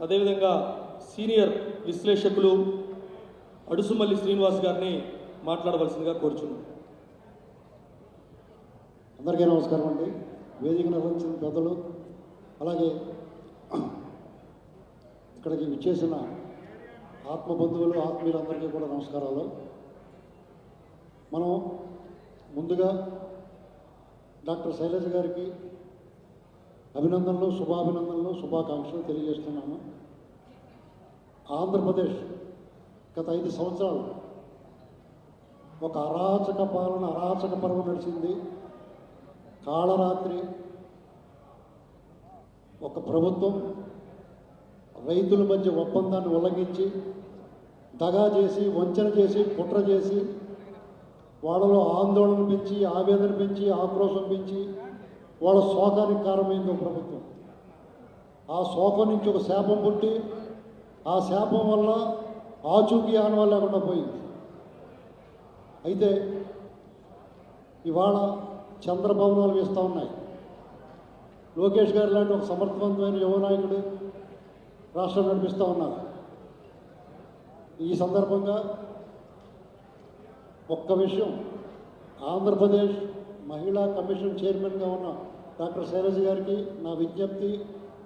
అదేవిధంగా సీనియర్ విశ్లేషకులు అడుసుమల్లి శ్రీనివాస్ గారిని మాట్లాడవలసిందిగా కోరుచున్నాను అందరికీ నమస్కారం అండి. వేదిక నిర్వహించిన పెద్దలు అలాగే ఇక్కడికి విచ్చేసిన ఆత్మబంధువులు ఆత్మీయులందరికీ కూడా నమస్కారాలు. మనం ముందుగా డాక్టర్ శైలజ గారికి అభినందనలు శుభాభినందనలు శుభాకాంక్షలు తెలియజేస్తున్నాను. ఆంధ్రప్రదేశ్ గత ఐదు సంవత్సరాలు ఒక అరాచక పాలన అరాచక పర్వం నడిచింది. కాళరాత్రి ఒక ప్రభుత్వం రైతుల మధ్య ఒప్పందాన్ని ఉల్లంఘించి దగా చేసి వంచన చేసి కుట్ర చేసి వాళ్ళలో ఆందోళన పెంచి ఆవేదన పెంచి ఆక్రోశం పెంచి వాళ్ళ శోకానికి కారణమైంది ఒక ప్రభుత్వం. ఆ శోకం నుంచి ఒక శాపం పుట్టి ఆ శాపం వల్ల ఆచూకీ ఆనవాళ్ళు లేకుండా పోయింది. అయితే ఇవాళ చంద్రభవనాలు వేస్తూ ఉన్నాయి. లోకేష్ గారు లాంటి ఒక సమర్థవంతమైన యువ నాయకుడు రాష్ట్రం నడిపిస్తూ ఉన్నారు. ఈ సందర్భంగా ఒక్క విషయం. ఆంధ్రప్రదేశ్ మహిళా కమిషన్ చైర్మన్గా ఉన్న డాక్టర్ శైలజ గారికి నా విజ్ఞప్తి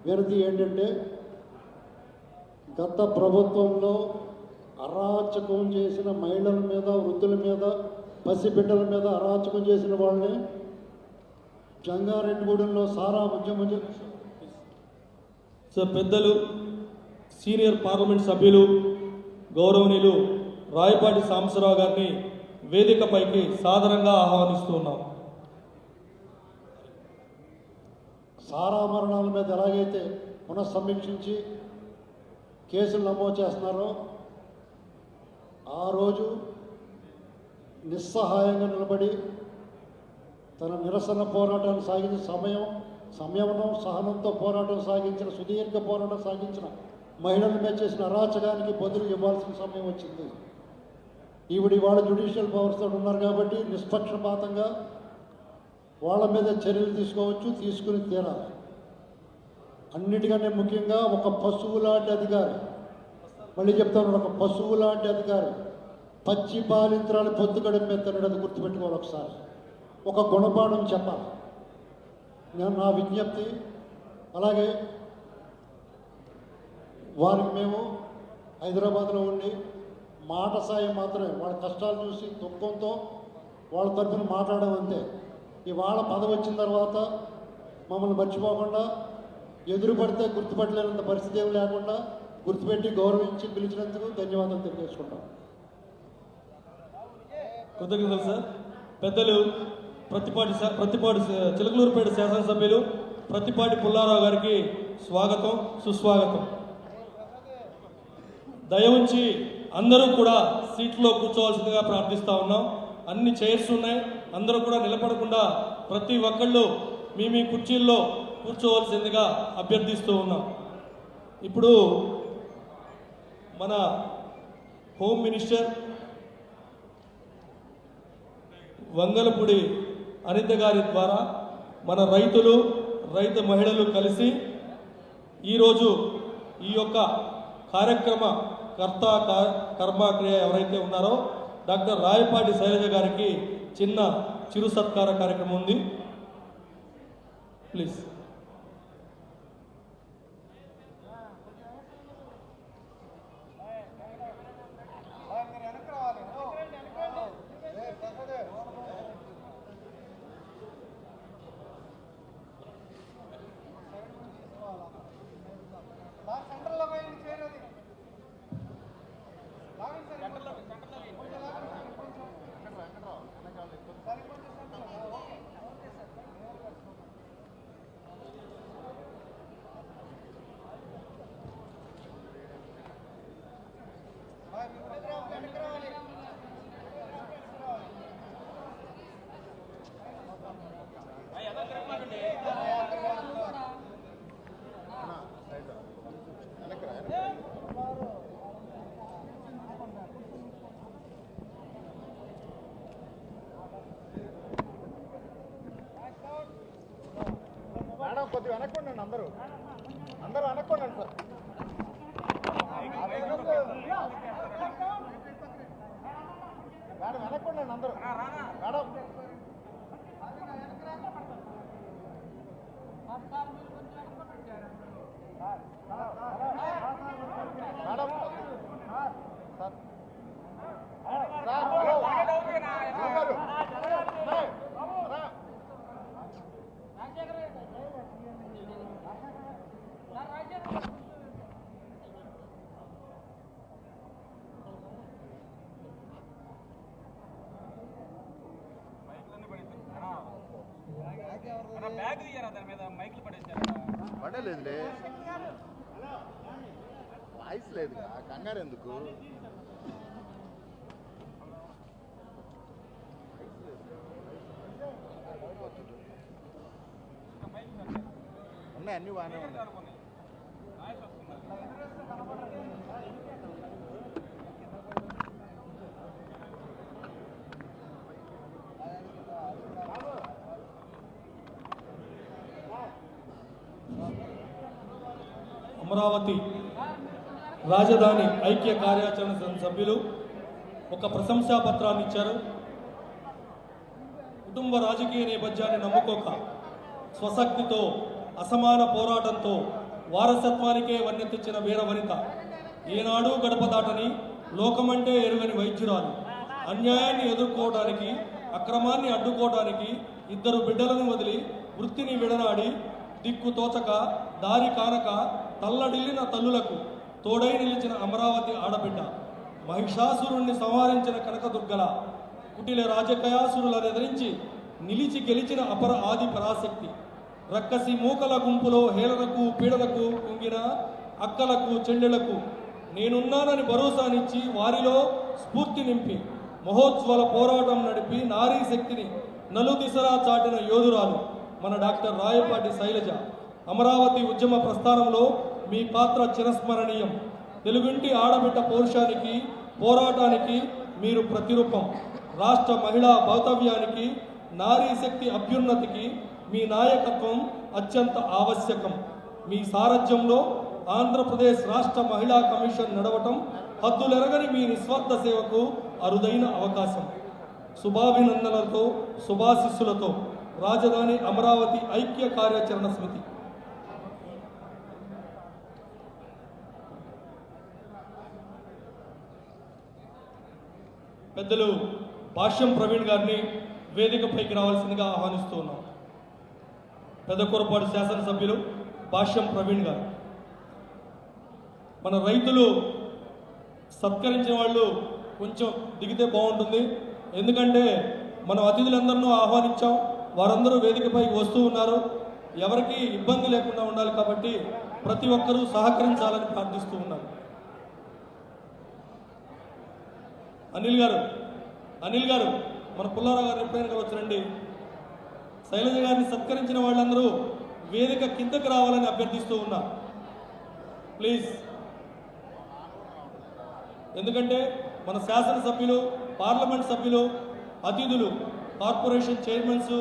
వినతి ఏంటంటే గత ప్రభుత్వంలో అరాచకం చేసిన మహిళల మీద వృద్ధుల మీద పసిబిడ్డల మీద అరాచకం చేసిన వాళ్ళని జంగారెడ్డిగూడెంలో సారా ఉద్యమం చే- సో పెద్దలు సీనియర్ పార్లమెంట్ సభ్యులు గౌరవనీయులు రాయపాటి సాంబశివరావు గారిని వేదికపైకి సాధారణంగా ఆహ్వానిస్తున్నాం ఉన్నాం సారా మరణాల మీద ఎలాగైతే పునఃసమీక్షించి కేసులు నమోదు చేస్తున్నారో ఆ రోజు నిస్సహాయంగా నిలబడి తన నిరసన పోరాటాన్ని సాగించిన సమయం సంయమనం సహనంతో పోరాటం సాగించిన సుదీర్ఘ పోరాటం సాగించిన మహిళల మీద చేసిన అరాచకానికి బదులు ఇవ్వాల్సిన సమయం వచ్చింది. ఈవిడ వాళ్ళ జ్యుడిషియల్ పవర్స్తో ఉన్నారు కాబట్టి నిష్పక్షపాతంగా వాళ్ళ మీద చర్యలు తీసుకోవచ్చు తీసుకుని తీరాలి. అన్నిటికనే ముఖ్యంగా ఒక పశువు లాంటి అధికారి. మళ్ళీ చెప్తాను ఒక పశువు లాంటి అధికారి. పచ్చి పాలింత్రాలు పొద్దుగడం మెత్తనడు అది గుర్తుపెట్టుకోవాలి ఒకసారి. ఒక గుణపాఠం చెప్పాలి. నేను నా విజ్ఞప్తి. అలాగే వారికి మేము హైదరాబాద్లో ఉండి మాట సాయం మాత్రమే వాళ్ళ కష్టాలు చూసి దుఃఖంతో వాళ్ళ తరఫున మాట్లాడడం అంతే. ఇవాళ పదవి వచ్చిన తర్వాత మమ్మల్ని మర్చిపోకుండా ఎదురుపడితే గుర్తుపట్టలేనంత పరిస్థితి ఏం లేకుండా గుర్తుపెట్టి గౌరవించి పిలిచినందుకు ధన్యవాదాలు తెలియజేసుకుంటాం. కృతజ్ఞతలు సార్. పెద్దలు ప్రతిపాటి ప్రతిపాటి చిలకలూరుపేట శాసనసభ్యులు ప్రతిపాటి పుల్లారావు గారికి స్వాగతం సుస్వాగతం. దయ ఉంచి అందరూ కూడా సీట్లో కూర్చోవలసిందిగా ప్రార్థిస్తూ ఉన్నాం. అన్ని చైర్స్ ఉన్నాయి. అందరూ కూడా నిలబడకుండా ప్రతి ఒక్కళ్ళు మీ మీ కుర్చీల్లో కూర్చోవలసిందిగా అభ్యర్థిస్తూ ఉన్నాం. ఇప్పుడు మన హోమ్ మినిస్టర్ వంగలపూడి అనిత గారి ద్వారా మన రైతులు రైతు మహిళలు కలిసి ఈరోజు ఈ యొక్క కార్యక్రమ కర్త కర్మక్రియ ఎవరైతే ఉన్నారో డాక్టర్ రాయపాటి శైలజ గారికి చిన్న చిరు సత్కార కార్యక్రమం ఉంది. ప్లీజ్ మేడం కొద్దిగా వెనక్కుండండి అందరూ. అందరూ వెనక్కుండండి సార్. మేడం వెనక్కండి అందరూ. మేడం. మేడం. సార్ వాయిస్ లేదు కంగారు ఎందుకు? ఉన్నాయి అన్ని బాగానే ఉన్నాయి. అమరావతి రాజధాని ఐక్య కార్యాచరణ సభ్యులు ఒక ప్రశంసా పత్రాన్ని ఇచ్చారు. కుటుంబ రాజకీయ నేపథ్యాన్ని నమ్ముకోక స్వశక్తితో అసమాన పోరాటంతో వారసత్వానికే వన్నె తెచ్చిన వీర వనిత. ఏనాడు గడప దాటని లోకమంటే ఎరుగని వైద్యురాలు. అన్యాయాన్ని ఎదుర్కోవడానికి అక్రమాన్ని అడ్డుకోవడానికి ఇద్దరు బిడ్డలను వదిలి వృత్తిని విడనాడి దిక్కు తోచక దారి కానక తల్లడిల్లిన తల్లులకు తోడై నిలిచిన అమరావతి ఆడబిడ్డ మహిషాసురుణ్ణి సంహరించిన కనకదుర్గల కుటిల రాజకయాసురులను ఎదిరించి నిలిచి గెలిచిన అపర ఆది పరాశక్తి రక్కసి మూకల గుంపులో హేళనకు పీడలకు కుంగిన అక్కలకు చెల్లెలకు నేనున్నానని భరోసానిచ్చి వారిలో స్ఫూర్తి నింపి మహోత్సవాల పోరాటం నడిపి నారీ శక్తిని నలుదిశలా చాటిన యోధురాలు. మన డాక్టర్ రాయపాటి శైలజ అమరావతి ఉద్యమ ప్రస్థానంలో మీ పాత్ర చిరస్మరణీయం. తెలుగుంటి ఆడబిడ్డ పౌరుషానికి పోరాటానికి మీరు ప్రతిరూపం. రాష్ట్ర మహిళా భౌతవ్యానికి నారీ శక్తి అభ్యున్నతికి మీ నాయకత్వం అత్యంత ఆవశ్యకం. మీ సారథ్యంలో ఆంధ్రప్రదేశ్ రాష్ట్ర మహిళా కమిషన్ నడవటం హద్దులెరగని మీ నిస్వార్థ సేవకు అరుదైన అవకాశం. శుభాభినందనలతో శుభాశిస్సులతో. రాజధాని అమరావతి ఐక్య కార్యాచరణ సమితి. పెద్దలు భాష్యం ప్రవీణ్ గారిని వేదికపైకి రావాల్సిందిగా ఆహ్వానిస్తూ ఉన్నాం. పెద్ద కొరపాడు శాసనసభ్యులు భాష్యం ప్రవీణ్ గారు. మన రైతులు సత్కరించిన వాళ్ళు కొంచెం దిగితే బాగుంటుంది. ఎందుకంటే మనం అతిథులందరినూ ఆహ్వానించాం. వారందరూ వేదికపైకి వస్తూ ఉన్నారు. ఎవరికి ఇబ్బంది లేకుండా ఉండాలి కాబట్టి ప్రతి ఒక్కరూ సహకరించాలని ప్రార్థిస్తూ ఉన్నారు అనిల్ గారు అనిల్ గారు మన పుల్లారావు గారు ఎప్పుడైనా వచ్చినండి శైలజ గారిని సత్కరించిన వాళ్ళందరూ వేదిక కిందకు రావాలని అభ్యర్థిస్తూ ఉన్నా. ప్లీజ్. ఎందుకంటే మన శాసనసభ్యులు పార్లమెంట్ సభ్యులు అతిథులు కార్పొరేషన్ చైర్మన్స్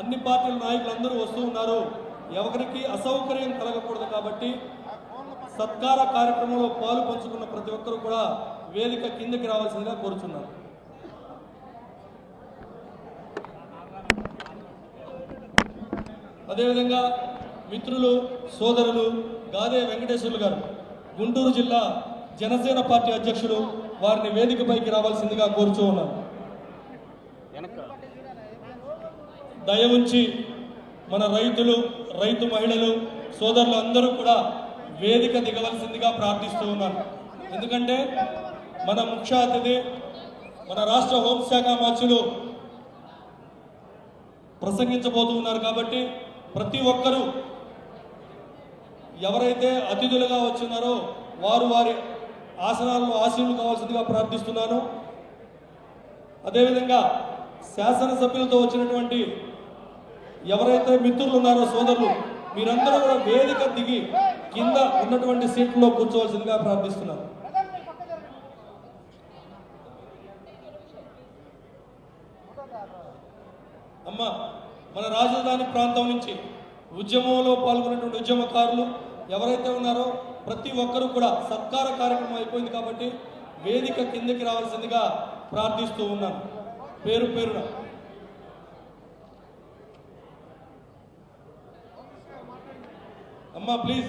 అన్ని పార్టీల నాయకులు అందరూ వస్తూ ఉన్నారు. ఎవరికి అసౌకర్యం కలగకూడదు కాబట్టి సత్కార కార్యక్రమంలో పాలు పంచుకున్న ప్రతి ఒక్కరూ కూడా వేదిక కిందకి రావాల్సిందిగా కోరుచున్నారు అదేవిధంగా మిత్రులు సోదరులు గాదే వెంకటేశ్వర్లు గారు గుంటూరు జిల్లా జనసేన పార్టీ అధ్యక్షులు వారిని వేదికపైకి రావాల్సిందిగా కోరుచూ ఉన్నారు దయ ఉంచి మన రైతులు రైతు మహిళలు సోదరులు అందరూ కూడా వేదిక దిగవలసిందిగా ప్రార్థిస్తూ ఉన్నాను. ఎందుకంటే మన ముఖ్య అతిథి మన రాష్ట్ర హోంశాఖ మంత్రులు ప్రసంగించబోతూ ఉన్నారు కాబట్టి ప్రతి ఒక్కరూ ఎవరైతే అతిథులుగా వచ్చినారో వారు వారి ఆసనాలను ఆశీనులు కావాల్సిందిగా ప్రార్థిస్తున్నాను. అదేవిధంగా శాసనసభ్యులతో వచ్చినటువంటి ఎవరైతే మిత్రులు ఉన్నారో సోదరులు మీరందరూ కూడా వేదిక దిగి కింద ఉన్నటువంటి సీట్లో కూర్చోవలసిందిగా ప్రార్థిస్తున్నారు అమ్మ మన రాజధాని ప్రాంతం నుంచి ఉద్యమంలో పాల్గొన్నటువంటి ఉద్యమకారులు ఎవరైతే ఉన్నారో ప్రతి ఒక్కరూ కూడా సత్కార కార్యక్రమం అయిపోయింది కాబట్టి వేదిక కిందకి రావాల్సిందిగా ప్రార్థిస్తూ ఉన్నాను. పేరు పేరున అమ్మా ప్లీజ్